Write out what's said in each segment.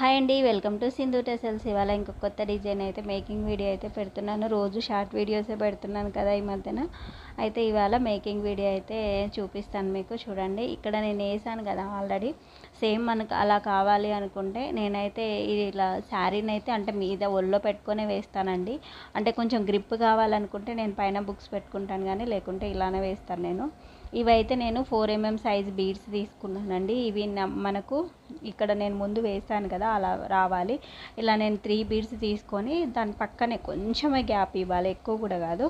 Hi అండి welcome to Sindhu tassels. ఇవాళ ఇంకొక కొత్త డిజైన్ అయితే మేకింగ్ వీడియో అయితే పెడుతున్నాను. రోజు షార్ట్ వీడియోసే పెడుతున్నాను కదా ఈ మధ్యన. అయితే ఇవాళ మేకింగ్ వీడియో అయితే చూపిస్తాను మీకు చూడండి. ఇక్కడ నేను వేసాను కదా ఆల్రెడీ. సేమ్ మనకు అలా కావాలి అనుకుంటే నేనైతే ఇది ఇలా శారీని అయితే అంటే మీద ఒళ్ళో పెట్టుకొని వేస్తానండి. అంటే కొంచెం గ్రిప్ కావాలనుకుంటే నేను పైన బుక్స్ పెట్టుకుంటాను కానీ లేకుంటే ఇలానే వేస్తాను నేను. ఇవైతే నేను ఫోర్ ఎంఎం సైజ్ బీడ్స్ తీసుకున్నానండి. ఇవి న- మనకు ఇక్కడ నేను ముందు వేసాను కదా అలా రావాలి. ఇలా నేను త్రీ బీడ్స్ తీసుకొని దాని పక్కనే కొంచెమే గ్యాప్ ఇవ్వాలి ఎక్కువ కూడా కాదు.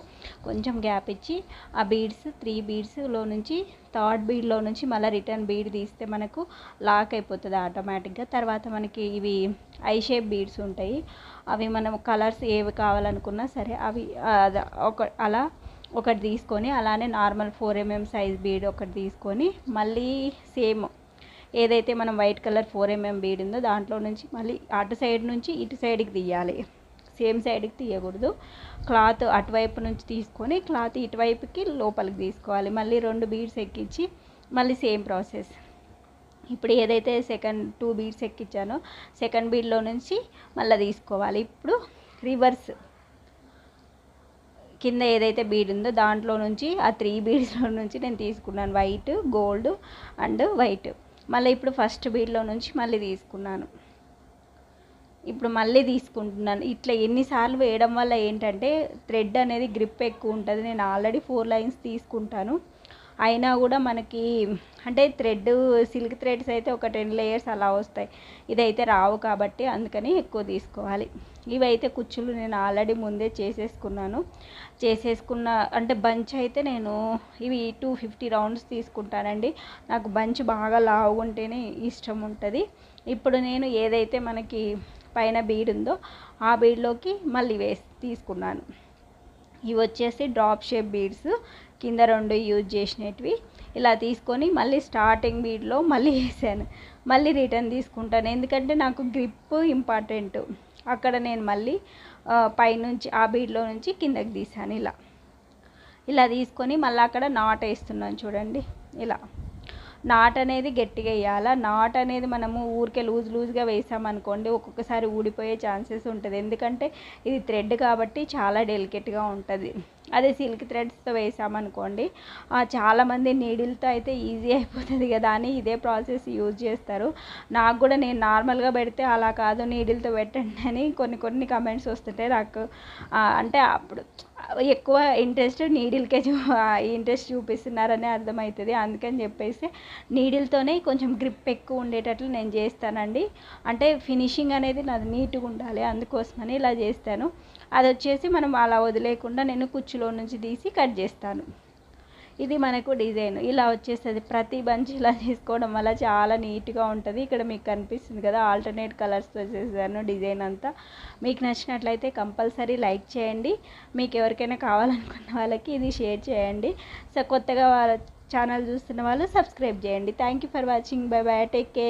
కొంచెం గ్యాప్ ఇచ్చి ఆ బీడ్స్ త్రీ బీడ్స్లో నుంచి థర్డ్ బీడ్లో నుంచి మళ్ళీ రిటర్న్ బీడ్ తీస్తే మనకు లాక్ అయిపోతుంది ఆటోమేటిక్గా. తర్వాత మనకి ఇవి ఐ షేప్ బీడ్స్ ఉంటాయి. అవి మనం కలర్స్ ఏవి కావాలనుకున్నా సరే అవి ఒక అలా ఒకటి తీసుకొని అలానే normal four mm size bead ఒకటి తీసుకొని మళ్ళీ సేమ్ ఏదైతే మనం white colour four mm bead ఉందో దాంట్లో నుంచి మళ్ళీ అటు సైడ్ నుంచి ఇటు సైడ్కి తీయాలి. సేమ్ సైడ్కి తీయకూడదు. క్లాత్ అటువైపు నుంచి తీసుకొని క్లాత్ ఇటువైపుకి లోపలికి తీసుకోవాలి. మళ్ళీ రెండు బీడ్స్ ఎక్కించి మళ్ళీ సేమ్ ప్రాసెస్. ఇప్పుడు ఏదైతే సెకండ్ టూ బీడ్స్ ఎక్కించానో సెకండ్ బీడ్లో నుంచి మళ్ళీ తీసుకోవాలి. ఇప్పుడు రివర్స్ కింద ఏదైతే బీడ్ ఉందో దాంట్లో నుంచి ఆ త్రీ బీడ్స్లో నుంచి నేను తీసుకున్నాను. White gold and white. మళ్ళీ ఇప్పుడు ఫస్ట్ బీడ్లో నుంచి మళ్ళీ తీసుకున్నాను. ఇప్పుడు మళ్ళీ తీసుకుంటున్నాను. ఇట్లా ఎన్నిసార్లు వేయడం వల్ల ఏంటంటే థ్రెడ్ అనేది గ్రిప్ ఎక్కువ ఉంటుంది. నేను ఆల్రెడీ ఫోర్ లైన్స్ తీసుకుంటాను. అయినా కూడా మనకి అంటే థ్రెడ్ సిల్క్ థ్రెడ్స్ అయితే ఒక టెన్ లేయర్స్ అలా వస్తాయి. ఇదైతే రావు కాబట్టి అందుకని ఎక్కువ తీసుకోవాలి. ఇవైతే కుచ్చులు నేను ఆల్రెడీ ముందే చేసేసుకున్నాను. చేసేసుకున్న అంటే బంచ్ అయితే నేను ఇవి టూ ఫిఫ్టీ రౌండ్స్ తీసుకుంటానండి. నాకు బంచ్ బాగా లావుగుంటేనే ఇష్టం ఉంటుంది. ఇప్పుడు నేను ఏదైతే మనకి పైన బీడ్ ఉందో ఆ బీడ్లోకి మళ్ళీ వేసి తీసుకున్నాను. ఇవి వచ్చేసి డ్రాప్ షేప్ బీడ్స్. కింద రెండు యూజ్ చేసినవి. ఇలా తీసుకొని మళ్ళీ స్టార్టింగ్ బీడ్లో మళ్ళీ వేసాను. మళ్ళీ రిటర్న్ తీసుకుంటాను. ఎందుకంటే నాకు గ్రిప్ ఇంపార్టెంట్. అక్కడ నేను మళ్ళీ పైనుంచి ఆ బీడ్లో నుంచి కిందకి తీసాను. ఇలా. ఇలా తీసుకొని మళ్ళీ అక్కడ నాట్ వేస్తున్నాను చూడండి. ఇలా. నాట్ అనేది గట్టిగా వేయాలా? నాట్ అనేది మనము ఊరికే లూజ్ లూజ్గా వేసామనుకోండి ఒక్కొక్కసారి ఊడిపోయే ఛాన్సెస్ ఉంటుంది. ఎందుకంటే ఇది థ్రెడ్ కాబట్టి చాలా డెలికేట్గా ఉంటుంది. అదే సిల్క్ థ్రెడ్స్తో వేసామనుకోండి చాలామంది నీడిల్తో అయితే ఈజీ అయిపోతుంది కదా అని ఇదే ప్రాసెస్ యూజ్ చేస్తారు. నాకు కూడా నేను నార్మల్గా పెడితే అలా కాదు నీడిల్తో పెట్టండి అని కొన్ని కొన్ని కమెంట్స్ వస్తుంటాయి. నాకు అంటే అప్పుడు ఎక్కువ ఇంట్రెస్ట్ నీడిల్కే చూ ఇంట్రెస్ట్ చూపిస్తున్నారని అర్థమవుతుంది అందుకని చెప్పేసి నీడిల్తోనే కొంచెం గ్రిప్ ఎక్కువ ఉండేటట్లు నేను చేస్తానండి. అంటే ఫినిషింగ్ అనేది నాది నీట్గా ఉండాలి అందుకోసమని ఇలా చేస్తాను. అది వచ్చేసి మనం అలా వదిలేకుండా నేను కుచ్చులో నుంచి తీసి కట్ చేస్తాను. ఇది మనకు డిజైన్. ఇలా వచ్చేస్తుంది. ప్రతి బంచ్ ఇలా తీసుకోవడం వల్ల చాలా నీట్గా ఉంటుంది. ఇక్కడ మీకు కనిపిస్తుంది కదా ఆల్టర్నేట్ కలర్స్తో చేశాను డిజైన్ అంతా. మీకు నచ్చినట్లయితే కంపల్సరీ లైక్ చేయండి. మీకు ఎవరికైనా కావాలనుకున్న వాళ్ళకి ఇది షేర్ చేయండి. సో కొత్తగా వాళ్ళ ఛానల్ చూస్తున్న వాళ్ళు సబ్స్క్రైబ్ చేయండి. Thank you for watching bye bye take care